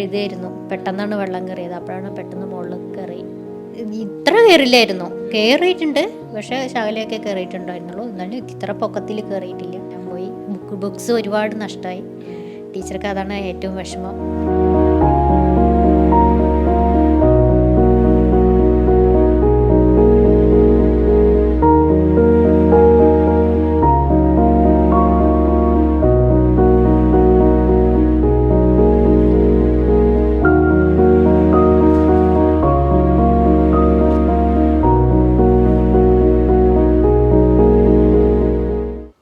എഴുതിയായിരുന്നു പെട്ടെന്നാണ് വെള്ളം കയറിയത്. അപ്പോഴാണ് പെട്ടെന്ന് മുകളിൽ കയറി. ഇത്ര കയറില്ലായിരുന്നു. കയറിയിട്ടുണ്ട്. പക്ഷെ ശകലയൊക്കെ കയറിയിട്ടുണ്ടായിരുന്നുള്ളൂ. എന്നാലും ഇത്ര പൊക്കത്തിൽ കയറിയിട്ടില്ല. ഞാൻ പോയി ബുക്ക് ബുക്സ് ഒരുപാട് നഷ്ടമായി. ടീച്ചർക്ക് അതാണ് ഏറ്റവും വിഷമം.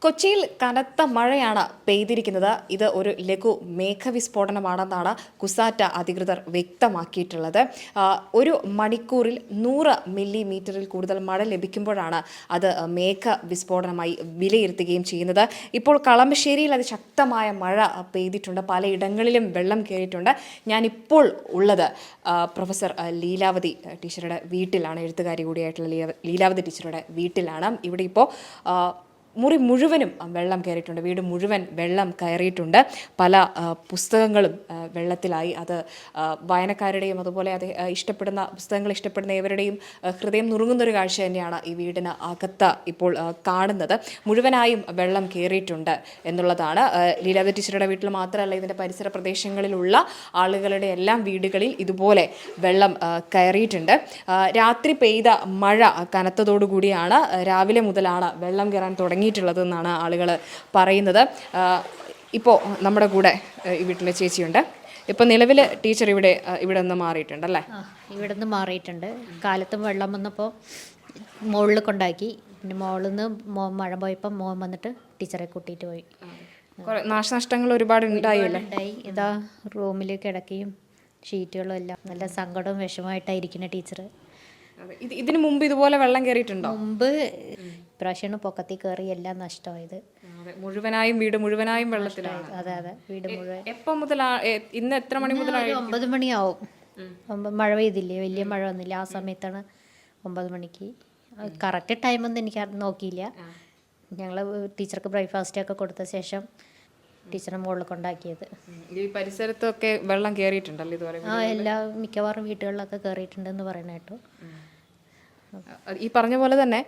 കൊച്ചിയിൽ കനത്ത മഴയാണ് പെയ്തിരിക്കുന്നത്. ഇത് ഒരു ലഘു മേഘവിസ്ഫോടനമാണെന്നാണ് കുസാറ്റ അധികൃതർ വ്യക്തമാക്കിയിട്ടുള്ളത്. ഒരു മണിക്കൂറിൽ നൂറ് മില്ലിമീറ്ററിൽ കൂടുതൽ മഴ ലഭിക്കുമ്പോഴാണ് അത് മേഘ വിസ്ഫോടനമായി വിലയിരുത്തുകയും ചെയ്യുന്നത്. ഇപ്പോൾ കളമശ്ശേരിയിൽ അതിശക്തമായ മഴ പെയ്തിട്ടുണ്ട്. പലയിടങ്ങളിലും വെള്ളം കയറിയിട്ടുണ്ട്. ഞാനിപ്പോൾ ഉള്ളത് പ്രൊഫസർ ലീലാവതി ടീച്ചറുടെ വീട്ടിലാണ്. എഴുത്തുകാരി കൂടിയായിട്ടുള്ള ലീലാവതി ടീച്ചറുടെ വീട്ടിലാണ്. ഇവിടെ ഇപ്പോൾ മുറി മുഴുവനും വെള്ളം കയറിയിട്ടുണ്ട്. വീട് മുഴുവൻ വെള്ളം കയറിയിട്ടുണ്ട്. പല പുസ്തകങ്ങളും വെള്ളത്തിലായി. അത് വായനക്കാരുടെയും അതുപോലെ അത് ഇഷ്ടപ്പെടുന്ന പുസ്തകങ്ങൾ ഇഷ്ടപ്പെടുന്ന ഏവരുടെയും ഹൃദയം നുറുങ്ങുന്ന ഒരു കാഴ്ച തന്നെയാണ് ഈ വീടിന് അകത്ത് ഇപ്പോൾ കാണുന്നത്. മുഴുവനായും വെള്ളം കയറിയിട്ടുണ്ട് എന്നുള്ളതാണ്. ലീലാവതി ടീച്ചറുടെ വീട്ടിൽ മാത്രമല്ല ഇതിന്റെ പരിസര പ്രദേശങ്ങളിലുള്ള ആളുകളുടെ എല്ലാം വീടുകളിൽ ഇതുപോലെ വെള്ളം കയറിയിട്ടുണ്ട്. രാത്രി പെയ്ത മഴ കനത്തതോടുകൂടിയാണ് രാവിലെ മുതലാണ് വെള്ളം കയറാൻ തുടങ്ങിയിട്ടുള്ളത് എന്നാണ് ആളുകൾ പറയുന്നത് ഇപ്പോൾ നമ്മുടെ കൂടെ ഈ വീട്ടിലെ ചേച്ചിയുണ്ട്. ഇപ്പം നിലവിൽ ടീച്ചർ ഇവിടെ ഇവിടെ നിന്ന് മാറിയിട്ടുണ്ട് അല്ലേ? ഇവിടെ നിന്ന് മാറിയിട്ടുണ്ട്. കാലത്തും വെള്ളം വന്നപ്പോൾ മുകളിൽ കൊണ്ടാക്കി. പിന്നെ മുകളിൽ നിന്ന് മോ മഴ പോയപ്പോൾ മോൻ വന്നിട്ട് ടീച്ചറെ കൂട്ടിയിട്ട് പോയി. നാശനഷ്ടങ്ങൾ ഒരുപാട് ഉണ്ടായില്ലേ? ഉണ്ടായി ഇതാ റൂമിൽ കിടക്കുകയും ഷീറ്റുകളും എല്ലാം. നല്ല സങ്കടവും വിഷമമായിട്ടായിരിക്കുന്ന ടീച്ചർ അതെ. ഇത് ഇതിനു മുമ്പ് ഇതുപോലെ വെള്ളം കയറിയിട്ടുണ്ടോ മുമ്പ് ഇപ്രാവശ്യമാണ് പൊക്കത്തിൽ കയറി എല്ലാം നഷ്ടമായത്. അതെ, മുഴുവനായും വീട് മുഴുവനായും വെള്ളത്തിലാണ്. അതെ അതെ. വീട് മുഴുവൻ. എപ്പം മുതൽ ഇന്ന് എത്ര മണി മുതൽ ഒമ്പത് മണിയാവും. മഴ പെയ്തില്ലേ? വലിയ മഴ വന്നില്ല. ആ സമയത്താണ് ഒമ്പത് മണിക്ക്. കറക്റ്റ് ടൈമൊന്നും എനിക്ക് നോക്കിയില്ല. ഞങ്ങൾ ടീച്ചർക്ക് ബ്രേക്ക്ഫാസ്റ്റ് ഒക്കെ കൊടുത്ത ശേഷം ടീച്ചറിനെ മുകളിൽ കൊണ്ടാക്കിയത് ഈ പരിസരത്തൊക്കെ വെള്ളം കയറിയിട്ടുണ്ടല്ലോ ഇതുവരെ ആ എല്ലാ മിക്കവാറും വീട്ടുകളിലൊക്കെ കയറിയിട്ടുണ്ടെന്ന് പറയണ കേട്ടു. ഈ പറഞ്ഞ പോലെ തന്നെ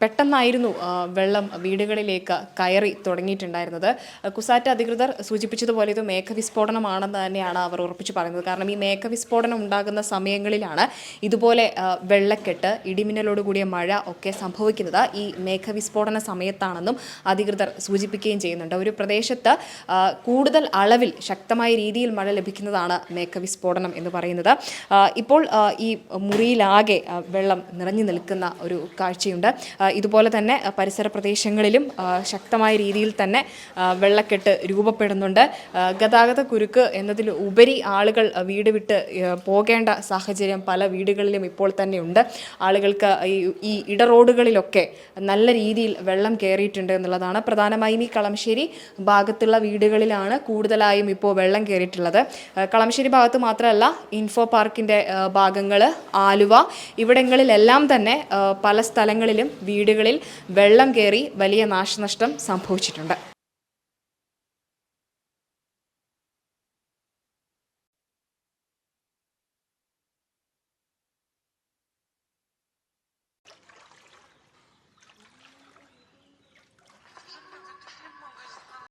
പെട്ടെന്നായിരുന്നു വെള്ളം വീടുകളിലേക്ക് കയറി തുടങ്ങിയിട്ടുണ്ടായിരുന്നത്. കുസാറ്റ് അധികൃതർ സൂചിപ്പിച്ചതുപോലെ ഇത് മേഘവിസ്ഫോടനമാണെന്ന് തന്നെയാണ് അവർ ഉറപ്പിച്ചു പറയുന്നത്. കാരണം ഈ മേഘവിസ്ഫോടനം ഉണ്ടാകുന്ന സമയങ്ങളിലാണ് ഇതുപോലെ വെള്ളക്കെട്ട് ഇടിമിന്നലോട് കൂടിയ മഴ ഒക്കെ സംഭവിക്കുന്നത്. ഈ മേഘവിസ്ഫോടന സമയത്താണെന്നും അധികൃതർ സൂചിപ്പിക്കുകയും ചെയ്യുന്നുണ്ട്. ഒരു പ്രദേശത്ത് കൂടുതൽ അളവിൽ ശക്തമായ രീതിയിൽ മഴ ലഭിക്കുന്നതാണ് മേഘവിസ്ഫോടനം എന്ന് പറയുന്നത്. ഇപ്പോൾ ഈ മുറിയിലാകെ വെള്ളം നിറഞ്ഞു നിൽക്കുന്ന ഒരു കാഴ്ചയുണ്ട്. ഇതുപോലെ തന്നെ പരിസര പ്രദേശങ്ങളിലും ശക്തമായ രീതിയിൽ തന്നെ വെള്ളക്കെട്ട് രൂപപ്പെടുന്നുണ്ട്. ഗതാഗത കുരുക്ക് എന്നതിൽ ഉപരി ആളുകൾ വീട് വിട്ട് പോകേണ്ട സാഹചര്യം പല വീടുകളിലും ഇപ്പോൾ തന്നെ ഉണ്ട്. ആളുകൾക്ക് ഈ ഇട റോഡുകളിലൊക്കെ നല്ല രീതിയിൽ വെള്ളം കയറിയിട്ടുണ്ട് എന്നുള്ളതാണ്. പ്രധാനമായും ഈ കളംശ്ശേരി ഭാഗത്തുള്ള വീടുകളിലാണ് കൂടുതലായും ഇപ്പോൾ വെള്ളം കയറിയിട്ടുള്ളത്. കളംശ്ശേരി ഭാഗത്ത് മാത്രമല്ല ഇൻഫോ പാർക്കിന്റെ ഭാഗങ്ങൾ ആലുവ ഇവിടങ്ങളിലെല്ലാം തന്നെ പല സ്ഥലങ്ങളിലും വീടുകളിൽ വെള്ളം കയറി വലിയ നാശനഷ്ടം സംഭവിച്ചിട്ടുണ്ട്.